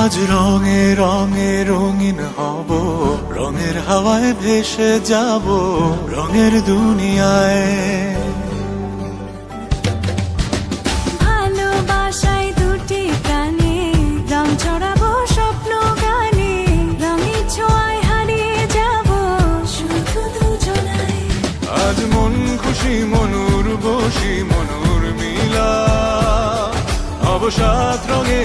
আজ রঙে রঙে রঙিন হব রঙের হাওয়ায় ভেসে যাব রঙের দুনিয়ায়। ভালোবাসায় দুটি রং ছড়াবো স্বপ্ন গানে রঙের ছোঁয়ায় হারিয়ে যাব শুধু দুজনায় আজ মন খুশি মনুর বসি মনুর মিলা। অবসাদ রঙে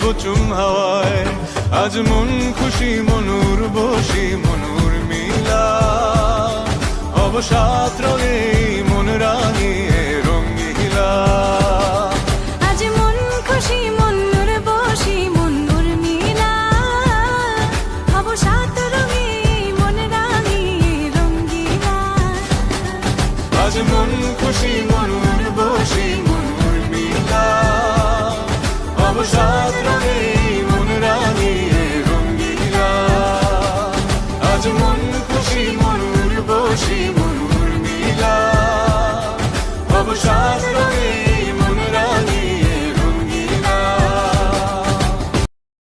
থাকব চুম হাওয়ায়। আজ মন খুশি মনুর বসি মনুর মিলা। অবসাদ রঙে মন রাঙিয়ে রঙ্গিলা আজ মন খুশি মনুর বসি মনুর মিলা। রঙে মন রাঙিয়ে রঙ্গিলা আজ মন খুশি মনুর